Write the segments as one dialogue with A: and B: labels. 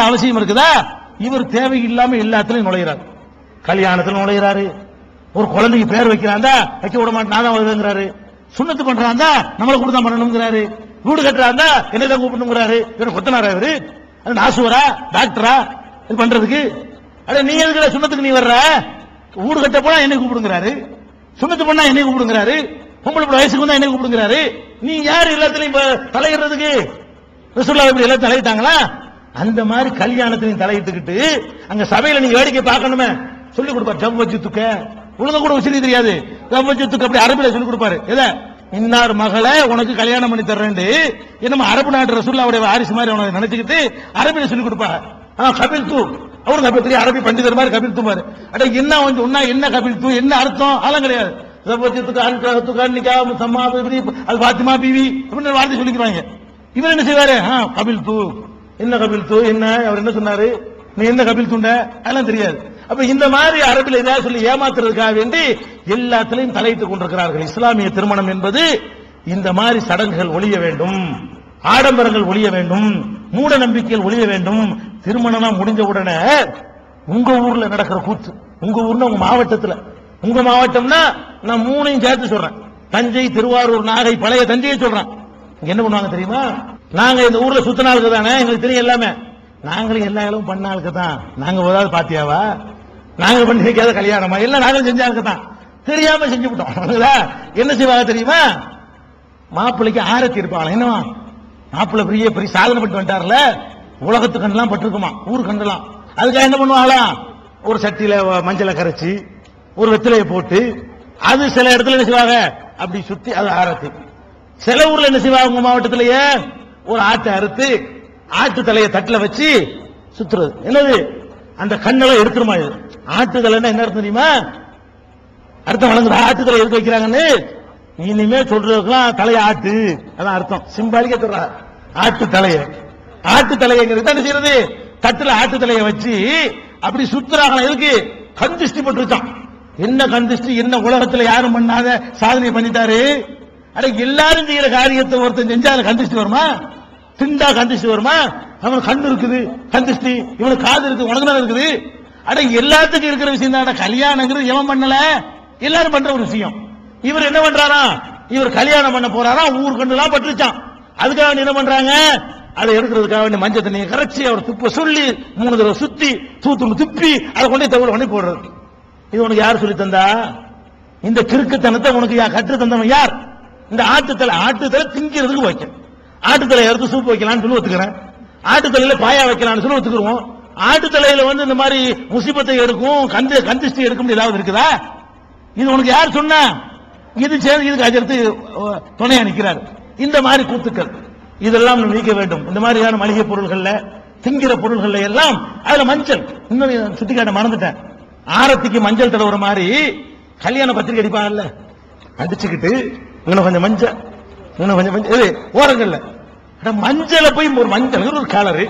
A: அவசியம் இருக்குதா? இவர் தேவையில்லாம எல்லாத்துலயும் நுழையிறாரு. கல்யாணத்துல நுழையிறாரு. ஒரு குழந்தைக்கு பேர் வைக்கிறாந்தா வைக்க விட மாட்டேன் நான் தான் வருதுங்கிறாரு சுண்ணத்து பண்றாந்தா நம்மள கூட தான் பண்ணணுங்கிறாரு வீடு கட்டுறாந்தா என்ன தான் கூப்பிடணுங்கிறாரு. இவர் கொத்தனாரா இவரு? அது நாசுவரா டாக்டரா? இது பண்றதுக்கு? அட நீ எதுக்குற சுண்ணத்துக்கு நீ வர்ற? வீடு கட்ட போனா என்னை கூப்பிடுங்கிறாரு. சுண்ணத்து பண்ணா என்னை கூப்பிடுங்கிறாரு. பொம்பளை வயசுக்கு வந்தா என்னை கூப்பிடுங்கிறாரு. நீ யார் எல்லாத்துலயும் இப்ப தலையிடுறதுக்கு? ரசூல்லா இப்படி எல்லாம் தலையிட்டாங்களா? அந்த மாதிரி கல்யாணத்திலையும் தலையிட்டுக்கிட்டு அங்க சபையில நீங்க வேடிக்கை பார்க்கணுமே. சொல்லி கொடுப்பார் ஜவ் வச்சு துக்க உலக கூட வச்சு தெரியாது. ஜவ் வச்சு துக்க அப்படி அரபில சொல்லி கொடுப்பாரு. எதை? இன்னார் மகளை உனக்கு கல்யாணம் பண்ணி தர்றேன் என்னமோ அரபு நாட்டு ரசூல்லாவுடைய வாரிசு மாதிரி அவனை நினைச்சுக்கிட்டு அரபில சொல்லி கொடுப்பாங்க. ஆ கபில் தூ. அவரு கபில் பெரிய அரபி பண்டிதர் மாதிரி கபில் தூ மாதிரி. அட என்ன வந்து உன்னா என்ன கபில் தூ? என்ன அர்த்தம்? அதெல்லாம் கிடையாது. ஜபத்துக்கு அன்கத்துக்கு அன்னிக்கா சம்மா அது பாத்திமா பிவி அப்படின்னு வார்த்தை சொல்லிக்கிறாங்க இவர் என்ன செய்வாரு? ஆ, கபில் தூ. என்ன கபில் தூ? என்ன? அவர் என்ன சொன்னாரு? நீ என்ன கபில் தூண்ட? அதெல்லாம் தெரியாது. அப்ப இந்த மாதிரி அரபில் ஏதாவது சொல்லி ஏமாத்துறதுக்காக வேண்டி எல்லாத்திலையும் தலையிட்டுக் கொண்டிருக்கிறார்கள். இஸ்லாமிய திருமணம் என்பது இந்த மாதிரி சடங்குகள் ஒழிய வேண்டும் ஆடம்பரங்கள் ஒழிய வேண்டும் மூட நம்பிக்கைகள் ஒழிய வேண்டும். திருமணம் முடிஞ்ச உடனே உங்க ஊர்ல நடக்கிற கூத்து உங்க ஊர்னா உங்க மாவட்டத்துல. உங்க மாவட்டம்னா நான் மூணையும் சேர்த்து சொல்றேன். தஞ்சை திருவாரூர் நாகை பழைய தஞ்சையை சொல்றேன். என்ன பண்ணுவாங்க தெரியுமா? நாங்க இந்த ஊர்ல சுத்தின ஆளுக்கு தானே? எங்களுக்கு தெரியும் எல்லாமே. நாங்களும் எல்லா இடமும் பண்ண ஆளுக்கு தான். நாங்க ஏதாவது பாத்தியாவா? நாங்க பண்ணி வைக்காத கல்யாணமா? எல்லாம் நாங்களும் செஞ்ச ஆளுக்கு தான். தெரியாம செஞ்சு விட்டோம் என்ன செய்வாங்க தெரியுமா? மாப்பிள்ளைக்கு ஆரத்தி இருப்பாங்களா? என்னவா? மாப்பிள்ளை பெரிய பெரிய சாதனை பண்ணிட்டு வந்துட்டார்ல? உலகத்து கண்டெல்லாம் பட்டிருக்குமா? ஊர் கண்டெல்லாம் அதுக்காக என்ன பண்ணுவாங்களா? ஒரு சட்டியில மஞ்சளை கரைச்சி ஒரு வெத்திலையை போட்டு அது சில இடத்துல என்ன செய்வாங்க? அப்படி சுத்தி அது ஆரத்தி. சில ஊர்ல என்ன செய்வாங்க உங்க மாவட்டத்திலேயே? ஒரு ஆட்டை அறுத்து ஆட்டு தலையை தட்டுல வச்சு சுத்துறது. என்னது? அந்த கண்ணெல்லாம் எடுத்துருமா இது? ஆட்டு தலைன்னா என்ன அர்த்தம் தெரியுமா? அர்த்தம் வழங்குற ஆட்டு தலை எடுத்து வைக்கிறாங்கன்னு? இனிமே சொல்றதுக்கெல்லாம் தலைய ஆட்டு. அதான் அர்த்தம். சிம்பாலிக்க சொல்றா. ஆட்டு தலைய. ஆட்டு தலையங்கிறது தான் என்ன செய்யறது? தட்டுல ஆட்டு தலைய வச்சு அப்படி சுத்துறாங்க எதுக்கு? கந்திஷ்டி திருஷ்டி போட்டுருச்சான் என்ன கந்திஷ்டி? என்ன உலகத்துல யாரும் பண்ணாத சாதனை பண்ணிட்டாரு? அட எல்லாரும் செய்யற காரியத்தை ஒருத்தன் செஞ்சா அதை கண் வருமா? திண்டா கந்திச்சுட்டு வருமா? அவனுக்கு கண்ணு இருக்குது கண் இவனுக்கு காது இருக்குது உனக்கு தான் இருக்குது. அட எல்லாத்துக்கும் இருக்கிற விஷயம் தான் கல்யாணங்கிறது எவன் பண்ணல? எல்லாரும் பண்ற ஒரு விஷயம். இவர் என்ன பண்றாரா? இவர் கல்யாணம் பண்ண போறாரா? ஊர் கண்ணுலாம் பட்டுருச்சான். அதுக்காக என்ன பண்றாங்க? அதை எடுக்கிறதுக்காக வேண்டிய மஞ்சள் தண்ணியை கரைச்சி அவர் துப்ப சொல்லி மூணு தடவை சுத்தி தூத்துண்டு துப்பி அதை கொண்டே தவிர கொண்டே போடுறது. இது உனக்கு யார் சொல்லி தந்தா? இந்த கிறுக்குத்தனத்தை உனக்கு கற்று தந்தவன் யார்? இந்த ஆட்டுத்தலை ஆட்டுத்தலை திங்கிறதுக்கு வைக்கணும். ஆட்டுத்தலை எடுத்து சூப் வைக்கலாம்னு சொல்லி ஒத்துக்கிறேன். ஆட்டுத்தலையில பாயா வைக்கலாம்னு சொல்லி ஒத்துக்கிறோம். ஆட்டுத்தலையில வந்து இந்த மாதிரி முசிபத்தை எடுக்கும் கந்து கந்திஷ்டி எடுக்கும் ஏதாவது இருக்குதா? இது உனக்கு யார் சொன்னா? இது சேர்ந்து இதுக்கு அஜர்த்து துணையா நிற்கிறார் இந்த மாதிரி கூத்துக்கள். இதெல்லாம் நீக்க வேண்டும். இந்த மாதிரியான மளிகை பொருள்கள்ல திங்கிற பொருள்கள்ல எல்லாம் அதுல மஞ்சள். இன்னும் சுட்டிக்காட்ட மறந்துட்டேன். ஆரத்திக்கு மஞ்சள் தடவுற மாதிரி கல்யாண பத்திரிக்கை அடிப்பாங்கல்ல அடிச்சுக்கிட்டு இன்னும் கொஞ்சம் மஞ்சள் இன்னும் கொஞ்சம் மஞ்சள் இது ஓரங்கள்ல. மஞ்சளை போய் ஒரு மஞ்சள் ஒரு கலரு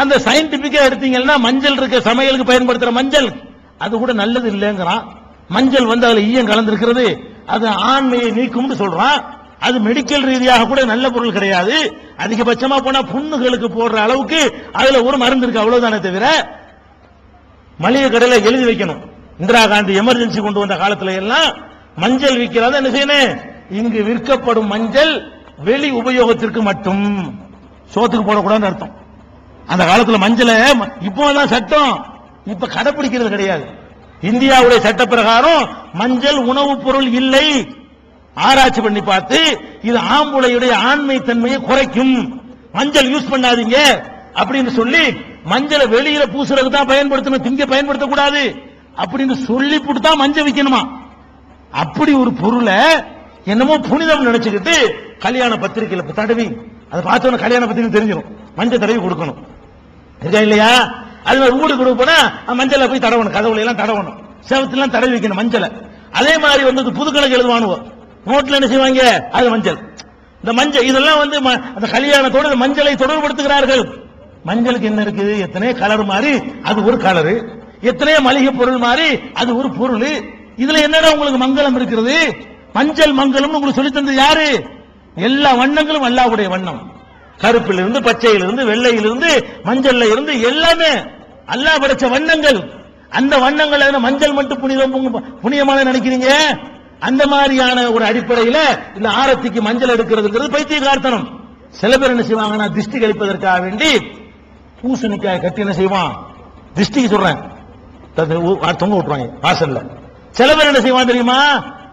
A: அந்த சயின்டிபிக்கா எடுத்தீங்கன்னா மஞ்சள் இருக்க சமையலுக்கு பயன்படுத்துற மஞ்சள். அது கூட நல்லது இல்லைங்கிறான். மஞ்சள் வந்து அதுல ஈயம் கலந்திருக்கிறது. அது ஆண்மையை நீக்கும்னு சொல்றான். அது மெடிக்கல் ரீதியாக கூட நல்ல பொருள் கிடையாது. அதிகபட்சமா போனா புண்ணுகளுக்கு போடுற அளவுக்கு அதுல ஒரு மருந்து இருக்கு அவ்வளவுதானே தவிர. மளிகை கடையில எழுதி வைக்கணும். இந்திரா காந்தி எமர்ஜென்சி கொண்டு வந்த காலத்துல எல்லாம் மஞ்சள் விற்கிறாத என்ன செய்யணும்? இங்கு விற்கப்படும் மஞ்சள் வெளி உபயோகத்திற்கு மட்டும். சோத்துக்கு போடக்கூடாதுன்னு அர்த்தம். அந்த காலத்துல மஞ்சளை இப்போதான் சட்டம். இப்ப கடைபிடிக்கிறது கிடையாது. இந்தியாவுடைய சட்ட பிரகாரம் மஞ்சள் உணவுப் பொருள் இல்லை. ஆராய்ச்சி பண்ணி பார்த்து இது ஆம்புலையுடைய ஆண்மை தன்மையை குறைக்கும். மஞ்சள் யூஸ் பண்ணாதீங்க அப்படின்னு சொல்லி மஞ்சளை வெளியில பூசுறதுக்கு தான் பயன்படுத்தணும். திங்க பயன்படுத்தக்கூடாது அப்படின்னு சொல்லி தான் மஞ்சள் விற்கணுமா அப்படி ஒரு பொருளை என்னமோ புனிதம் நினைச்சுக்கிட்டு கல்யாண பத்திரிகையில தடவி. அதை பார்த்தோன்னு கல்யாண பத்திரிக்கை தெரிஞ்சிடும் மஞ்சள் தடவி கொடுக்கணும். இருக்கா இல்லையா? அது மாதிரி வீடு கொடுக்க போனா மஞ்சளை போய் தடவணும். கதவுல எல்லாம் தடவணும். செவத்துல எல்லாம் தடவி வைக்கணும் மஞ்சளை. அதே மாதிரி வந்து புது கணக்கு எழுதுவானுவோம் நோட்டில் என்ன செய்வாங்க? அது மஞ்சள். இந்த மஞ்சள் இதெல்லாம் வந்து ம- அந்த கல்யாணத்தோட மஞ்சளை தொடர்படுத்துகிறார்கள் மஞ்சளுக்கு என்ன இருக்குது? எத்தனை கலர் மாதிரி அது ஒரு கலரு எத்தனையோ மளிகை பொருள் மாதிரி அது ஒரு பொருள். இதுல என்னடா உங்களுக்கு மங்களம் இருக்கிறது? மஞ்சள் மங்களம் உங்களுக்கு சொல்லி தந்தது யாரு? எல்லா வண்ணங்களும் அல்லாவுடைய வண்ணம். கருப்பில் இருந்து பச்சையில இருந்து வெள்ளையில இருந்து மஞ்சள்ல இருந்து எல்லாமே அல்லாஹ் படைச்ச வண்ணங்கள். அந்த வண்ணங்கள் என்ன மஞ்சள் மட்டும் புனிதம் புனிதமான நினைக்கிறீங்க? அந்த மாதிரியான ஒரு அடிப்படையில இந்த ஆரத்திக்கு மஞ்சள் எடுக்கிறதுங்கிறது பைத்தியகார்த்தனம் சில பேர் என்ன செய்வாங்கன்னா திருஷ்டி கழிப்பதற்காக வேண்டி பூசணிக்காய் கட்டி என்ன செய்வான்? திஷ்டிக்கு சொல்றேன். தொங்க விட்டுருவாங்க வாசல்ல. சில பேர் என்ன செய்வான் தெரியுமா?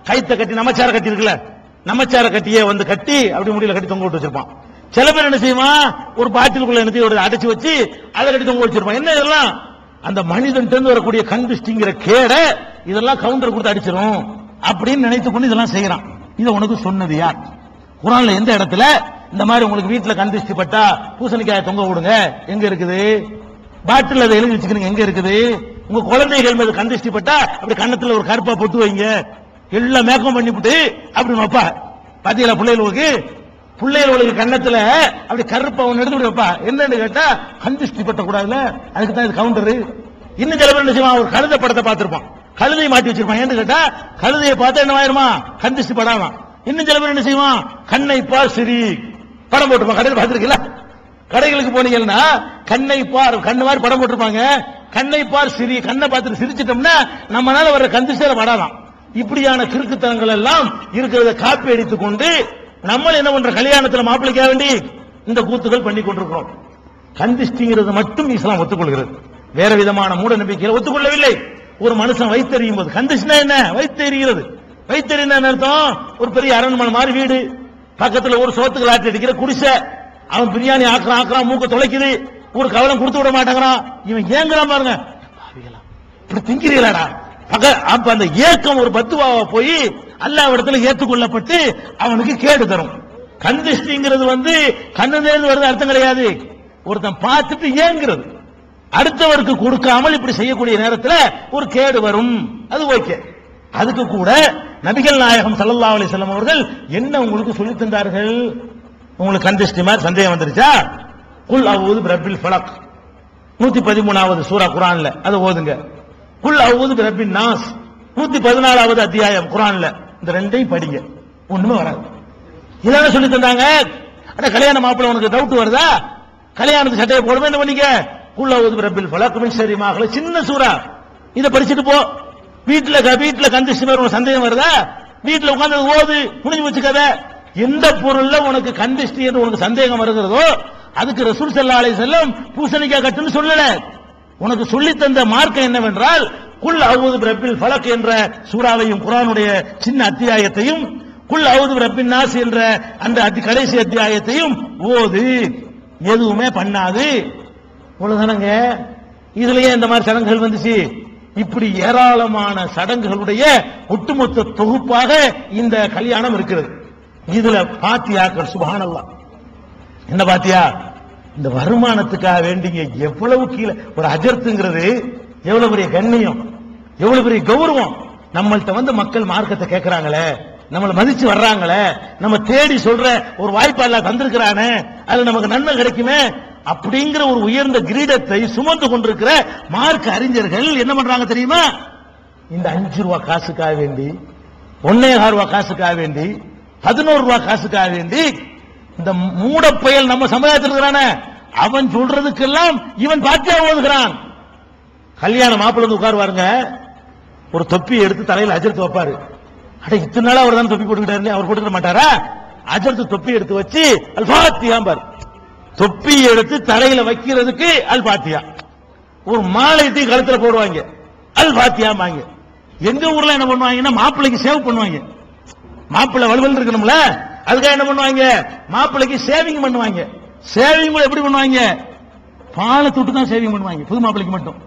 A: கைத்த கட்டி நமச்சார கட்டி இருக்குல்ல நமச்சார கட்டியே வந்து கட்டி அப்படி முடியல கட்டி தொங்க விட்டு வச்சிருப்பான். சில பேர் என்ன செய்வான்? ஒரு பாட்டிலுக்குள்ள என்னத்தையும் அடைச்சு வச்சு அதை கட்டி தொங்க வச்சிருப்பான். என்ன இதெல்லாம்? அந்த மனிதன் இருந்து வரக்கூடிய கண் கேடை கேட இதெல்லாம் கவுண்டர் கொடுத்து அடிச்சிடும் அப்படின்னு நினைத்து கொண்டு இதெல்லாம் செய்யறான். இதை உனக்கு சொன்னது யார்? குரான்ல எந்த இடத்துல? இந்த மாதிரி உங்களுக்கு வீட்டுல கண் பட்டா பூசணிக்காய தொங்க விடுங்க. எங்க இருக்குது? பாட்டில் அதை எழுதி வச்சுக்கிறீங்க எங்க இருக்குது? உங்க குழந்தைகள் மீது கண் பட்டா அப்படி கண்ணத்துல ஒரு கருப்பா பொட்டு வைங்க. எல்லாம் மேக்கம் பண்ணிவிட்டு அப்படி வைப்பா. பாத்தீங்களா பிள்ளைகளுக்கு? பிள்ளைகளுக்கு கண்ணத்துல அப்படி கருப்பா அவன் எடுத்து வைப்பா. என்னன்னு கேட்டா கந்திஷ்டி பட்டக்கூடாதுல. பட்ட கூடாதுல அதுக்கு தான் இது கவுண்டரு இன்னும் சில பேர் என்ன ஒரு கழுத படத்தை பார்த்திருப்பான். கழுதையை மாட்டி வச்சிருப்பான். ஏன்னு கேட்டா கழுதையை பார்த்தா என்ன ஆயிருமா? கந்திஷ்டி படாமா இன்னும் சில பேர் என்ன செய்வான்? கண்ணை பார் சிரி படம் போட்டுப்பான் கடையில் பார்த்துருக்கீங்களா? கடைகளுக்கு போனீங்கன்னா கண்ணை பார் கண்ணு மாதிரி படம் போட்டிருப்பாங்க. கண்ணை பார் சிரி கண்ணை பார்த்துட்டு சிரிச்சிட்டோம்னா நம்மளால வர்ற கந்திஷ்டர படாதான் இப்படியான கிறுக்குத்தனங்கள் எல்லாம் இருக்கிறத காப்பி அடித்துக் கொண்டு நம்ம என்ன பண்ற கல்யாணத்துல மாப்பிளைக்க வேண்டி இந்த கூத்துகள் பண்ணி கொண்டிருக்கிறோம்? கந்திஷ்டிங்கிறது மட்டும் இஸ்லாம் ஒத்துக்கொள்கிறது. வேற விதமான மூட நம்பிக்கையில ஒத்துக்கொள்ளவில்லை. ஒரு மனுஷன் வைத்தறியும் போது கந்திஷ்னா என்ன? வைத்தறிகிறது. வைத்தறினா என்ன அர்த்தம்? ஒரு பெரிய அரண்மனை மாதிரி வீடு. பக்கத்துல ஒரு சோத்துக்கு லாட்டி அடிக்கிற குடிசை. அவன் பிரியாணி ஆக்குறான் ஆக்குறான் மூக்க தொலைக்குது. ஒரு கவலம் கொடுத்து விட மாட்டேங்கிறான். இவன் ஏங்குறான் பாருங்க. இப்படி திங்கிறீங்களாடா அப்ப அந்த ஏக்கம் ஒரு பத்துவாவை போய் அல்லாஹ் இடத்துல ஏற்றுக்கொள்ளப்பட்டு அவனுக்கு கேடு தரும். கந்திஷ்டிங்கிறது வந்து கண்ணுலேருந்து வருது அர்த்தம் கிடையாது. ஒருத்தன் பார்த்துட்டு ஏங்குறது. அடுத்தவருக்கு கொடுக்காமல் இப்படி செய்யக்கூடிய நேரத்தில் ஒரு கேடு வரும். அது ஓகே. அதுக்கு கூட நபிகள் நாயகம் சல்லா அலி செல்லம் அவர்கள் என்ன உங்களுக்கு சொல்லி தந்தார்கள்? உங்களுக்கு கந்திஷ்டி மாதிரி சந்தேகம் வந்துருச்சா? குல் அவுது பிரபில் ஃபலக். நூத்தி பதிமூணாவது சூரா குரான்ல அதை ஓதுங்க. குல் அவுது பிரபின் நாஸ். நூத்தி பதினாலாவது அத்தியாயம் குரான்ல. இந்த ரெண்டையும் படிங்க. ஒண்ணுமே வராது. இதான சொல்லி தந்தாங்க? அட கல்யாண மாப்பிள்ள உனக்கு டவுட் வருதா? கல்யாணத்துக்கு சட்டையை போடுமே என்ன பண்ணிக்க? குல் அவுது பிரபில் பலக்குமின் மின் ஷர்ரி சின்ன சூறா. இதை படிச்சுட்டு போ. வீட்டுல க- வீட்டுல கந்திச்சு மாதிரி உனக்கு சந்தேகம் வருதா? வீட்டுல உட்காந்து ஓது முடிஞ்சு வச்சுக்கத. எந்த பொருள்ல உனக்கு கந்திஷ்டி என்று உனக்கு சந்தேகம் வருகிறதோ அதுக்கு ரசூல் ஸல்லல்லாஹு அலைஹி வஸல்லம் பூசணிக்காய் கட்டுன்னு சொல்லல. உனக்கு சொல்லி தந்த மார்க்கம் என்னவென்றால் குல் அவுது பிரபில் ஃபலக் என்ற சூறாவையும் குரானுடைய சின்ன அத்தியாயத்தையும் குல் அவுது பிரபின் நாஸ் என்ற அந்த அத்தி கடைசி அத்தியாயத்தையும் ஓது. எதுவுமே பண்ணாது. இவ்வளவுதானங்க இதுலயே இந்த மாதிரி சடங்குகள் வந்துச்சு. இப்படி ஏராளமான சடங்குகளுடைய ஒட்டுமொத்த தொகுப்பாக இந்த கல்யாணம் இருக்கிறது. இதுல பாத்தியாக்கள் சுபானல்லாம் என்ன பாத்தியா? இந்த வருமானத்துக்காக வேண்டிங்க எவ்வளவு கீழே ஒரு அஜர்த்துங்கிறது எவ்வளவு பெரிய கண்ணியம் எவ்வளவு பெரிய கௌரவம். நம்மள்ட்ட வந்து மக்கள் மார்க்கத்தை கேட்கறாங்களே நம்மளை மதிச்சு வர்றாங்களே நம்ம தேடி சொல்ற ஒரு வாய்ப்பு எல்லாம் தந்திருக்கிறானே அது நமக்கு நன்மை கிடைக்குமே அப்படிங்கிற ஒரு உயர்ந்த கிரீடத்தை சுமந்து கொண்டிருக்கிற மார்க்க அறிஞர்கள் என்ன பண்றாங்க தெரியுமா? இந்த அஞ்சு ரூபா காசுக்காக வேண்டி ஒன்னேகால் ரூபா காசுக்காக வேண்டி பதினோரு ரூபா காசுக்காக வேண்டி இந்த மூட பயல் நம்ம சமுதாயத்தில் இருக்கிறானே அவன் சொல்றதுக்கெல்லாம் இவன் பாத்தியா ஓதுகிறான். கல்யாண மாப்பிள்ள வந்து உட்காருவாருங்க. ஒரு தொப்பி எடுத்து தலையில அஜர்த்து வைப்பாரு. அட இத்தனை நாளா அவர் தான் தொப்பி போட்டுக்கிட்டாரு அவர் போட்டுக்க மாட்டாரா? அஜர்த்து தொப்பி எடுத்து வச்சு அல்பாத்தியா பாரு. தொப்பி எடுத்து தலையில வைக்கிறதுக்கு அல்பாத்தியா. ஒரு மாலையத்தை கழுத்துல போடுவாங்க. அல் வாங்க எங்க ஊர்ல என்ன பண்ணுவாங்கன்னா மாப்பிள்ளைக்கு சேவ் பண்ணுவாங்க. மாப்பிள்ளை வலுவல் இருக்கணும்ல? அதுக்காக என்ன பண்ணுவாங்க? மாப்பிள்ளைக்கு சேவிங் பண்ணுவாங்க. சேவிங் கூட எப்படி பண்ணுவாங்க? பாலை தொட்டு தான் சேவிங் பண்ணுவாங்க. புது மாப்பிள்ளைக்கு மட்டும்.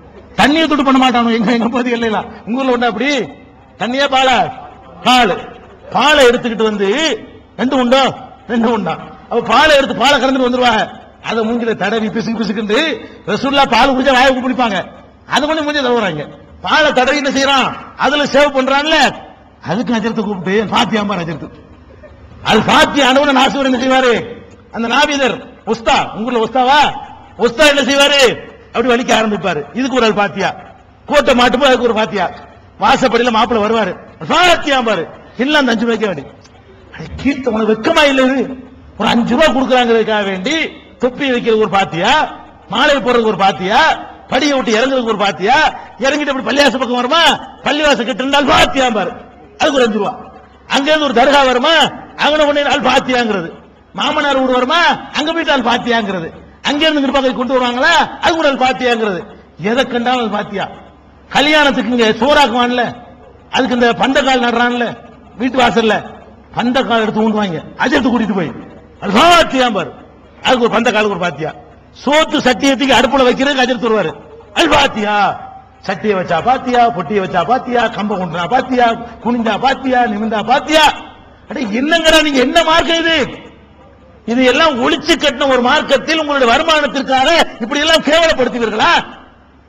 A: தண்ணியை தொட்டு பண்ண மாட்டானோ எங்க எங்க பகுதி இல்லையா உங்க ஊர்ல உண்டா அப்படி? தண்ணியா பாலா? பால். பாலை எடுத்துக்கிட்டு வந்து ரெண்டு உண்டோ ரெண்டு உண்டா அப்ப பாலை எடுத்து பாலை கறந்துட்டு வந்துருவாங்க. அதை மூஞ்சில தடவி பிசுக்கு பிசுக்குண்டு ரசூல்லா பால் குடிச்சா வாயை குடிப்பாங்க. அது கொஞ்சம் மூஞ்சி தவறாங்க பாலை தடவி என்ன செய்யறான்? அதுல சேவ் பண்றான்ல. அதுக்கு அஜரத்தை கூப்பிட்டு பாத்தியாம்பா அஜரத்து. அது பாத்தி அனுவன நாசுவர் என்ன செய்வாரு? அந்த நாவிதர் உஸ்தா உங்கள உஸ்தாவா? உஸ்தா என்ன செய்வாரு? அப்படி வலிக்க ஆரம்பிப்பாரு. இதுக்கு ஒரு ஆள் பாத்தியா கோட்டை மாட்டுப்போ அதுக்கு ஒரு பாத்தியா வாசப்படியில மாப்பிள்ள வருவாரு. பாத்தியா பாரு. இல்ல அந்த அஞ்சு ரூபாய்க்கு வேண்டி. கீர்த்த உனக்கு வெக்கமா இல்லை இது. ஒரு அஞ்சு ரூபா கொடுக்குறாங்கிறதுக்காக வேண்டி தொப்பி வைக்கிறதுக்கு ஒரு பாத்தியா மாலை போடுறதுக்கு ஒரு பாத்தியா படியை விட்டு இறங்குறதுக்கு ஒரு பாத்தியா இறங்கிட்டு அப்படி பள்ளிவாச பக்கம் வருமா? பள்ளிவாச கிட்ட இருந்தால் பாத்தியா பாரு. அதுக்கு ஒரு அஞ்சு ரூபா. அங்கிருந்து ஒரு தர்கா வருமா? அங்கே ஒண்ணே நாள் பாத்தியாங்கிறது. மாமனார் வீடு வருமா? அங்க போயிட்டு ஆள் பாத்தியாங்கிறது. அங்கிருந்து கிருப்பாக்கை கொண்டு வருவாங்களா? அது கூட ஆள் பாத்தியாங்கிறது. எதை கண்டாலும் அது பாத்தியா? கல்யாணத்துக்கு இங்க சோறாக்குவான்ல? அதுக்கு இந்த பந்தக்கால் நடுறான்ல? வீட்டு வாசல்ல. பந்தக்கால் எடுத்து ஊண்டுவாங்க அது எடுத்து கூட்டிட்டு போய். அது பாத்தியா பாரு. அதுக்கு ஒரு பந்தக்காலுக்கு ஒரு பாத்தியா? சோத்து சத்தியத்துக்கு அடுப்புல வைக்கிறதுக்கு அஜர் தருவாரு அது பாத்தியா? சட்டியை வச்சா பாத்தியா பொட்டியை வச்சா பாத்தியா கம்ப குண்டா பாத்தியா குனிஞ்சா பாத்தியா நிமிந்தா பாத்தியா? அடே என்னங்கடா நீங்க என்ன மார்க்கம் இது? இது எல்லாம் ஒளிச்சு கட்டின ஒரு மார்க்கத்தில் உங்களுடைய வருமானத்திற்காக இப்படி எல்லாம் கேவலப்படுத்துவீர்களா?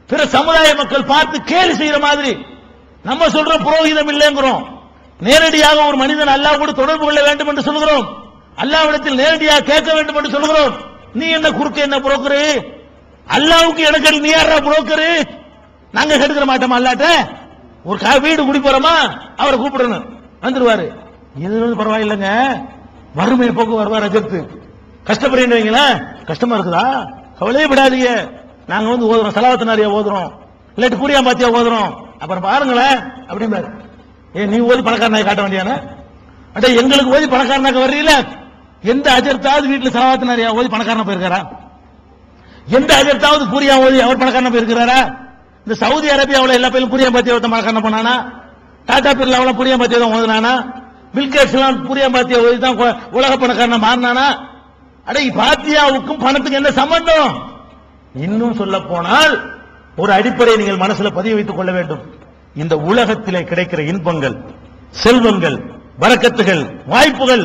A: பிற சமுதாய மக்கள் பார்த்து கேலி செய்யற மாதிரி. நம்ம சொல்றோம் புரோகிதம் இல்லைங்கிறோம். நேரடியாக ஒரு மனிதன் அல்லாஹ் கூட தொடர்பு கொள்ள வேண்டும் என்று சொல்கிறோம். அல்லாவிடத்தில் நேரடியாக கேட்க வேண்டும் என்று சொல்கிறோம். நீ என்ன குறுக்க என்ன புரோக்கரு அல்லாவுக்கு எனக்கு நீ யாரா புரோக்கரு நாங்க கெடுக்கிற மாட்டோமா அல்லாட்ட ஒரு வீடு குடி போறோமா? அவரை கூப்பிடணும். வந்துருவாரு. எதுவும் பரவாயில்லைங்க. வறுமை போக்கு வருவார் அஜித்து கஷ்டப்படுறீங்களா? கஷ்டமா இருக்குதா? கவலையே விடாதீங்க நாங்க வந்து ஓதுறோம். சலாவத்து நிறைய ஓதுறோம். இல்லாட்டி கூறியா பாத்தியா ஓதுறோம். அப்புறம் பாருங்களேன் அப்படிம்பாரு. ஏ நீ ஓதி பணக்காரனாக காட்ட வேண்டியானே அட எங்களுக்கு ஓதி பணக்காரனாக்க வர்றீல எந்த அஜர்த்தாவது வீட்டுல சலாவத்து நிறைய ஓதி பணக்காரனா போயிருக்காரா? எந்த அஜர்த்தாவது பூரியா ஓதி அவர் பணக்காரனா போயிருக்கிறாரா? இந்த சவுதி அரேபியாவுல எல்லா பேரும் புரியா பாத்திய ஒருத்தன் பணக்காரனா பண்ணானா? டாடா பிர்லாவுல புரியா பாத்திய தான் ஓதுனானா? பில்கேட்ஸ் எல்லாம் புரியா ஓதி தான் உலக பணக்காரன மாறினானா? அடே பாத்தியாவுக்கும் பணத்துக்கு என்ன சம்பந்தம்? இன்னும் சொல்ல போனால் ஒரு அடிப்படையை நீங்கள் மனசுல பதிய வைத்துக் கொள்ள வேண்டும். இந்த உலகத்திலே கிடைக்கிற இன்பங்கள் செல்வங்கள் வரக்கத்துகள் வாய்ப்புகள்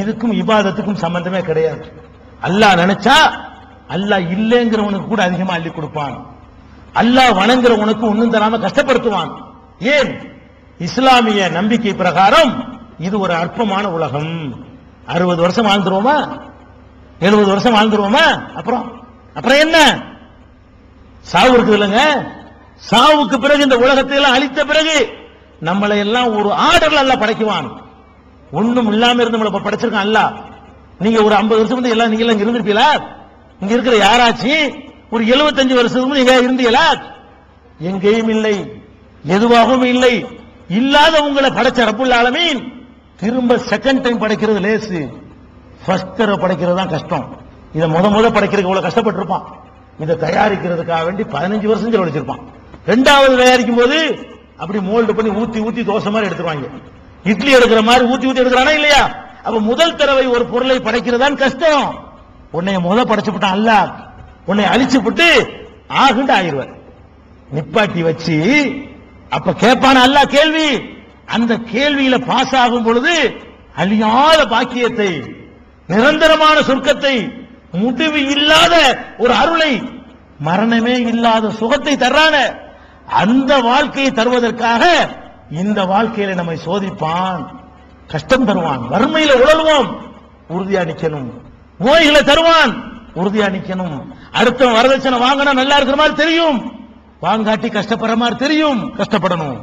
A: இதுக்கும் இபாதத்துக்கும் சம்பந்தமே கிடையாது. அல்லாஹ் நினைச்சா அல்லாஹ் இல்லைங்கிறவனுக்கு கூட அதிகமா அள்ளி கொடுப்பான். அல்லாஹ் வணங்குற உனக்கு ஒன்றும் தராம கஷ்டப்படுத்துவான். ஏன்? இஸ்லாமிய நம்பிக்கை பிரகாரம் இது ஒரு அற்பமான உலகம். அறுபது வருஷம் வாழ்ந்துருவோமா? எழுபது வருஷம் வாழ்ந்துருவோமா? அப்புறம் அப்புறம் என்ன? சாவு இருக்குது இல்லைங்க? சாவுக்கு பிறகு இந்த உலகத்தை எல்லாம் அழித்த பிறகு நம்மளை எல்லாம் ஒரு ஆர்டர்ல அல்ல படைக்குவான். ஒண்ணும் இல்லாம இருந்து நம்மளை படைச்சிருக்கான் அல்ல நீங்க ஒரு 50 வருஷம் வந்து எல்லாம் நீங்க எல்லாம் இருந்திருப்பீங்களா? இங்க இருக்கிற யாராச்சும் ஒரு 75 வருஷத்துக்கு எங்க இருந்தீங்களா? எங்கேயும் இல்லை. எதுவாகவும் இல்லை. இல்லாத உங்களை படைச்ச ரப்புல் ஆலமீன். திரும்ப செகண்ட் டைம் படைக்கிறது லேசு. ஃபர்ஸ்ட் தடவை படைக்கிறது தான் கஷ்டம். இதை முத முத படைக்கிறதுக்கு இவ்வளவு கஷ்டப்பட்டிருப்பான். இதை தயாரிக்கிறதுக்காக வேண்டி பதினஞ்சு வருஷம் செலவழிச்சிருப்பான். ரெண்டாவது தயாரிக்கும் போது அப்படி மோல்டு பண்ணி ஊத்தி ஊத்தி தோசை மாதிரி எடுத்துருவாங்க. இட்லி எடுக்கிற மாதிரி ஊத்தி ஊத்தி எடுக்கிறானா இல்லையா? அப்ப முதல் தடவை ஒரு பொருளை படைக்கிறதான் கஷ்டம். உன்னை முத படைச்சு விட்டான் அல்ல உன்னை அழிச்சு விட்டு ஆகுண்டு ஆயிடுவார் நிப்பாட்டி வச்சு அப்ப கேட்பான அல்ல கேள்வி? அந்த கேள்வியில பாஸ் ஆகும் பொழுது அழியாத பாக்கியத்தை நிரந்தரமான சொர்க்கத்தை முடிவு இல்லாத ஒரு அருளை மரணமே இல்லாத சுகத்தை தர்றான அந்த வாழ்க்கையை தருவதற்காக இந்த வாழ்க்கையில நம்மை சோதிப்பான். கஷ்டம் தருவான். வறுமையில உழல்வோம். உறுதியா நிக்கணும். நோய்களை தருவான். உறுதியா நிக்கணும். அடுத்த வரதட்சணை வாங்கினா நல்லா இருக்கிற மாதிரி தெரியும். வாங்காட்டி கஷ்டப்படுற மாதிரி தெரியும். கஷ்டப்படணும்.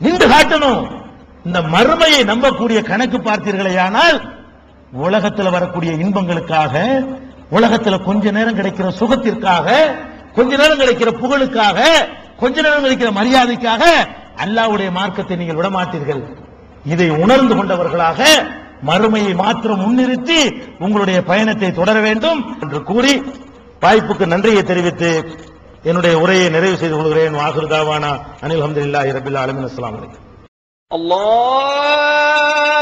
A: நின்று காட்டணும். இந்த மறுமையை நம்பக்கூடிய கணக்கு பார்த்தீர்களேயானால் உலகத்தில் வரக்கூடிய இன்பங்களுக்காக உலகத்தில் கொஞ்ச நேரம் கிடைக்கிற சுகத்திற்காக கொஞ்ச நேரம் கிடைக்கிற புகழுக்காக கொஞ்ச நேரம் கிடைக்கிற மரியாதைக்காக அல்லாவுடைய மார்க்கத்தை நீங்கள் விடமாட்டீர்கள். இதை உணர்ந்து கொண்டவர்களாக மறுமையை மாத்திரம் முன்னிறுத்தி உங்களுடைய பயணத்தை தொடர வேண்டும் என்று கூறி வாய்ப்புக்கு நன்றியை தெரிவித்து என்னுடைய உரையை நிறைவு செய்து கொள்கிறேன். வாகுருதாவானா அனில் அஹமதுல்லாஹி ரபில் அலமின் அஸ்லாம்
B: அல்லாஹ்!